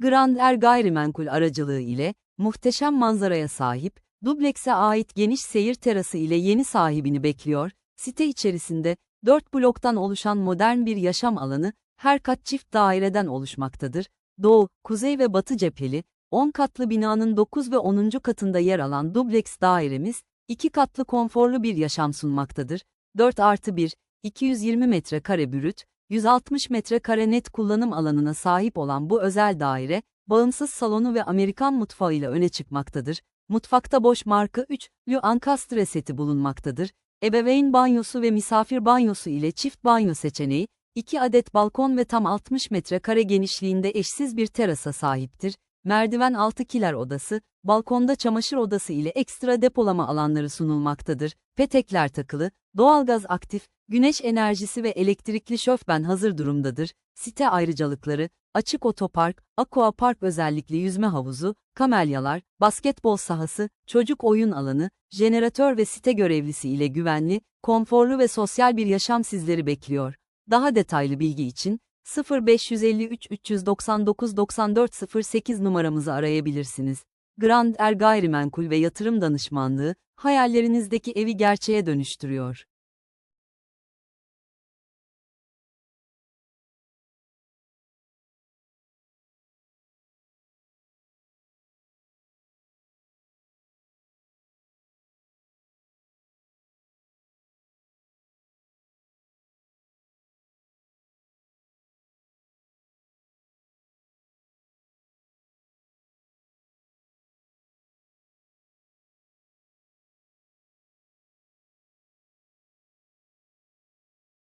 Grand Gayrimenkul aracılığı ile, muhteşem manzaraya sahip, dublekse ait geniş seyir terası ile yeni sahibini bekliyor, site içerisinde, 4 bloktan oluşan modern bir yaşam alanı, her kat çift daireden oluşmaktadır. Doğu, kuzey ve batı cepheli, 10 katlı binanın 9 ve 10. katında yer alan dubleks dairemiz, 2 katlı konforlu bir yaşam sunmaktadır. 4 artı 1, 220 metrekare bürüt, 160 metrekare net kullanım alanına sahip olan bu özel daire, bağımsız salonu ve Amerikan mutfağıyla öne çıkmaktadır. Mutfakta boş marka 3, lü seti bulunmaktadır. Ebeveyn banyosu ve misafir banyosu ile çift banyo seçeneği, 2 adet balkon ve tam 60 metrekare genişliğinde eşsiz bir terasa sahiptir. Merdiven altı kiler odası, balkonda çamaşır odası ile ekstra depolama alanları sunulmaktadır. Petekler takılı, doğalgaz aktif, güneş enerjisi ve elektrikli şofben hazır durumdadır. Site ayrıcalıkları, açık otopark, aqua park özellikli yüzme havuzu, kamelyalar, basketbol sahası, çocuk oyun alanı, jeneratör ve site görevlisi ile güvenli, konforlu ve sosyal bir yaşam sizleri bekliyor. Daha detaylı bilgi için 0553 399 9408 numaramızı arayabilirsiniz. Grand Er Gayrimenkul ve Yatırım Danışmanlığı, hayallerinizdeki evi gerçeğe dönüştürüyor.